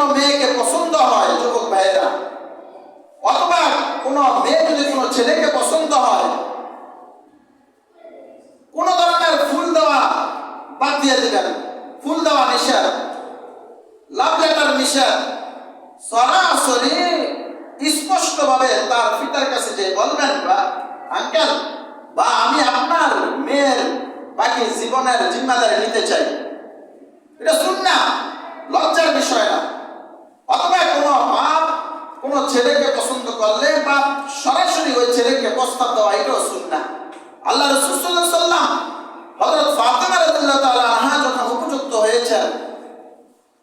কোনো মেয়েকে পছন্দ হয়, যুবক ভাইয়েরা? অথবা কোনো মেয়ে যদি কোনো ছেলেকে পছন্দ হয়, কোন ধরনের ফুল দেওয়া বাদ দিয়ে দিবেন। ফুল দেওয়া নিষেধ লাভ লেটার নিষেধ। সরাসরি তার পিতার কাছে যে বলবেন, বা আঙ্কেল বা আমি আপনার মেয়ের বাকি জীবনের জিম্মাদারি নিতে চাই। এটা শুন না লজ্জার বিষয় না অথবা কোনো বাপ কোনো ছেলেকে পছন্দ করলে বা সরাসরি ওই ছেলেকে প্রস্তাব দেওয়া এটাও শুন না আল্লাহ রসুল সাল্লাম হজরত ফাতেমা আনহা যখন উপযুক্ত হয়েছেন,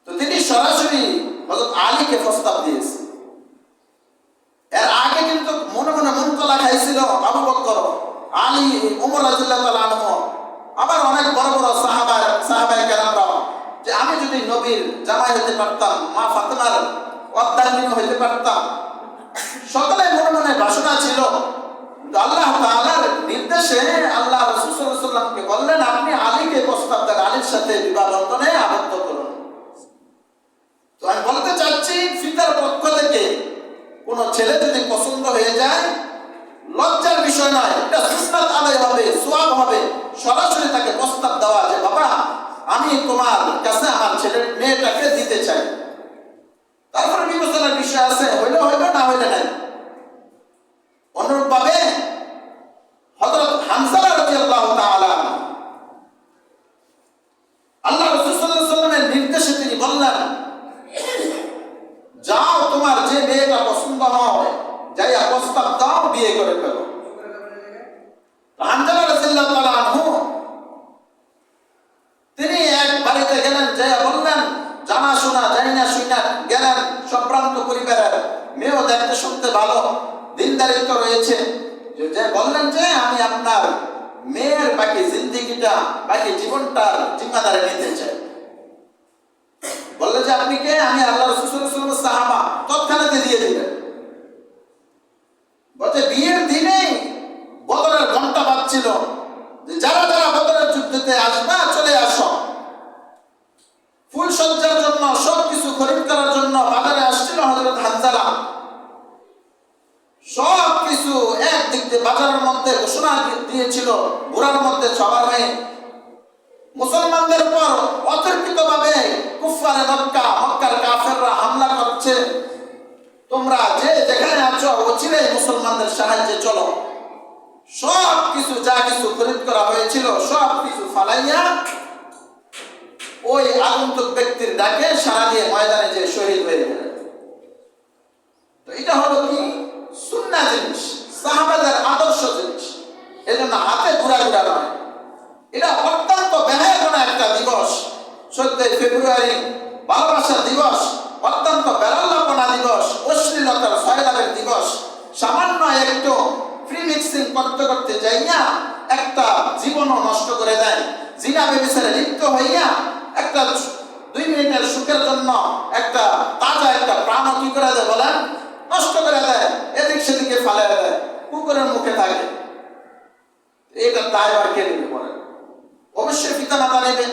তো তিনি সরাসরি হজরত আলীকে প্রস্তাব দিয়েছেন। এর আগে কিন্তু মনে মনে মন কলা খাইছিল আবু আলী, উমর রাদিয়াল্লাহু তাআলা আনহু, আবার অনেক বড় বড় সাহাবা সাহাবায়ে কেরামরা যে আমি যদি নবীর জামাই হতে পারতাম, মা ফাতেমার অধ্যায়ন হইতে পারতাম। সকলে মনে মনে বাসনা ছিল আল্লাহ তাআলার নির্দেশে আল্লাহ রাসূল সাল্লাল্লাহু আলাইহি সাল্লামকে বললেন, আপনি আলীকে প্রস্তাব দেন, আলীর সাথে বিবাহ বন্ধনে আবদ্ধ করুন। তো আমি বলতে চাচ্ছি, ফিতার পক্ষ থেকে কোনো ছেলে যদি পছন্দ হয়ে যায়, লজ্জার বিষয় নয়, এটা সুন্নাত আদায় হবে সোয়াব হবে, সরাসরি তাকে প্রস্তাব দেওয়া যে, বাবা, আমি তোমার কাছে আমার ছেলের মেয়েটাকে দিতে চাই। তোমার যে মেয়েটা পছন্দ হয় যাইয়া প্রস্তাব দাও, বিয়ে করে ফেলো। তিনি এক বাড়িতে গেলেন বললেন জানা শোনা জানি না শুনা গেলেন, সম্ভ্রান্ত পরিবারের মেয়েও দেখতে শুনতে ভালো দিনদারিত্ব রয়েছে। যে বললেন যে, আমি আপনার মেয়ের বাকি জিন্দিগিটা, বাকি জীবনটার জিম্মাদারি নিতে চাই বললে যে আপনি কে আমি আল্লাহ রসুল সাহাবা তৎক্ষণাতে দিয়ে দিলেন বলছে বিয়ের দিনেই বদরের ঘণ্টা বাজছিল। যে যারা যারা বদরের যুদ্ধতে আসবা, চলে আসো। ফুল সজ্জার জন্য, সব কিছু খরিদ করার জন্য বাজারে আসছিল হজরত হানজালা। সব কিছু এক দিক দিয়ে বাজারের মধ্যে ঘোষণা দিয়েছিল, ঘোড়ার মধ্যে সবার হয়ে। মুসলমানদের উপর অতর্কিত ভাবে কুফারে মক্কা, মক্কার কাফেররা হামলা করছে। তোমরা যে অচিরে মুসলমানদের সাহায্যে চলো। সব কিছু যা কিছু খরিদ করা হয়েছিল, সব কিছু ফালাইয়া ওই আগন্তুক ব্যক্তির ডাকে সারা দিয়ে ময়দানে যে শহীদ হয়ে গেলেন তো এটা হলো কি? সুন্না জিনিস, সাহাবাদের আদর্শ জিনিস। এজন্য হাতে ঘুরা ঘুরা নয়। এটা অত্যন্ত ব্যয়বনা একটা দিবস। চোদ্দই ফেব্রুয়ারি ভালোবাসা দিবস, অত্যন্ত করতে করতে যাইয়া একটা জীবনও নষ্ট করে দেয়। জিনা বেবিসারে লিপ্ত হইয়া একটা দুই মিনিটের সুখের জন্য একটা তাজা একটা প্রাণ কি করে দেয় বলেন? নষ্ট করে দেয়, এদিক সেদিকে ফালে দেয়, কুকুরের মুখে থাকে। এটা আর কে নেবে বলেন? অবশ্যই পিতা মাতা নেবে।